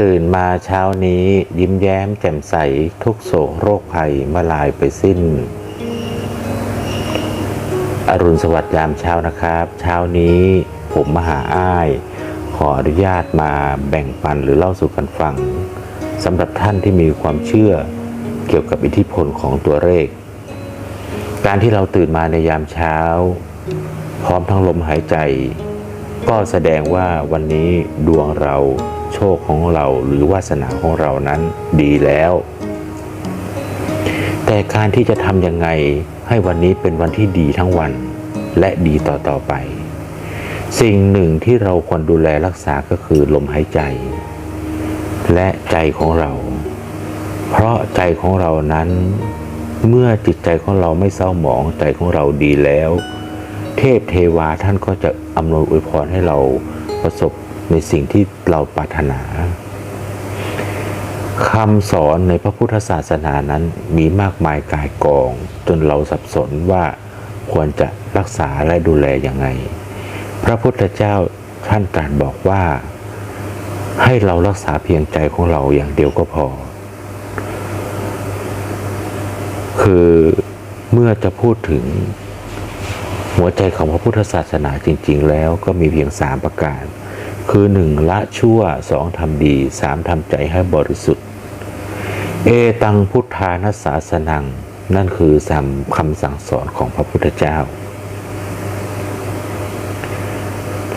ตื่นมาเช้านี้ยิ้มแย้มแจ่มใสทุกโศกโรคภัยมาลายไปสิ้น อรุณสวัสดิ์ยามเช้านะครับ เช้านี้ผมมหาอ้าย ขออนุญาตมาแบ่งปันหรือเล่าสู่กันฟังสำหรับท่านที่มีความเชื่อเกี่ยวกับอิทธิพลของตัวเลข การที่เราตื่นมาในยามเช้า พร้อมทั้งลมหายใจ ก็แสดงว่าวันนี้ดวงเรา โชคของเราหรือวาสนาของเรานั้นดีแล้ว แต่การที่จะทำยังไงให้วันนี้เป็นวันที่ดีทั้งวันและดีต่อต่อไป สิ่งหนึ่งที่เราควรดูแลรักษาก็คือลมหายใจ และใจของเรา เพราะใจของเรานั้น เมื่อจิตใจของเราไม่เศร้าหมองใจของเราดีแล้ว เทพเทวาท่านก็จะอำนวยอวยพรให้เราประสบ ในสิ่งที่เราปรารถนาคำสอนในพระพุทธศาสนานั้นมีมากมายกายกอง จนเราสับสนว่าควรจะรักษาและดูแลอยังไง พระพุทธเจ้าท่านตรัสบอกว่า ให้เรารักษาเพียงใจของเราอย่างเดียวก็พอ คือเมื่อจะพูดถึงหัวใจของพระพุทธศาสนาจริง ๆ แล้วก็มีเพียงสามประการ คือหนึ่งละชั่วสองทำดีสามทำใจให้บริสุทธิ์ เอตังพุทธานัสสาสนัง นั่นคือสามคำสั่งสอนของพระพุทธเจ้า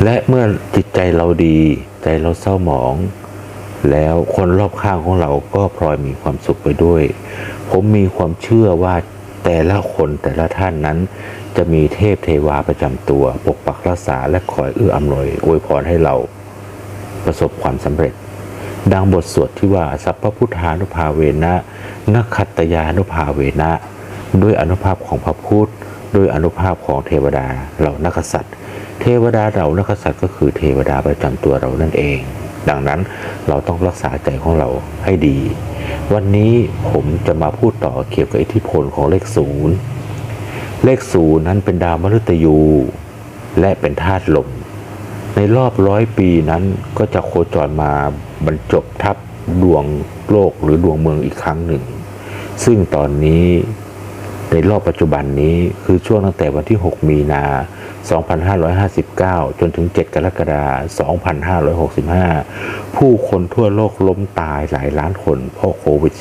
และเมื่อจิตใจเราดีใจเราเศร้าหมอง แล้วคนรอบข้างของเราก็พลอยมีความสุขไปด้วย ผมมีความเชื่อว่า แต่ละคนแต่ละท่านนั้นจะมีเทพเทวาประจำตัว ปกปักรักษาและคอยเอื้ออำนวยอวยพรให้เราประสบความสำเร็จ ดังบทสวดที่ว่า สัพพพุทธานุภาเวนะนักขัตตยานุภาเวนะ ด้วยอนุภาพของพระพุทธด้วยอนุภาพของเทวดาเหล่านักษัตริย์ เทวดาเหล่านักษัตริย์ก็คือเทวดาประจำตัวเรานั่นเอง ดังนั้นเราต้องรักษาใจของเราให้ดี วันนี้ผมจะมาพูดต่อเกี่ยวกับอิทธิพลของเลขศูนย์เลขศูนย์นั้นเป็นดาวมฤตยู และเป็นธาตุลม ในรอบร้อยปีนั้นก็จะโคจรมาบรรจบทับดวงโลกหรือดวงเมืองอีกครั้งหนึ่ง ซึ่งตอนนี้ ในรอบปัจจุบันนี้คือช่วงตั้งแต่วันที่ 6 มีนา 2559 จนถึง 7 กรกฎาคม 2565 ผู้คนทั่วโลกล้มตายหลายล้านคนเพราะโควิด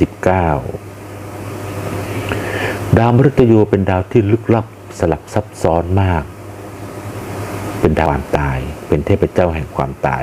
-19 ดาวมฤตยูเป็นดาวที่ลึกลับสลับซับซ้อนมาก เป็นดาวความตาย เป็นเทพเจ้าแห่งความตาย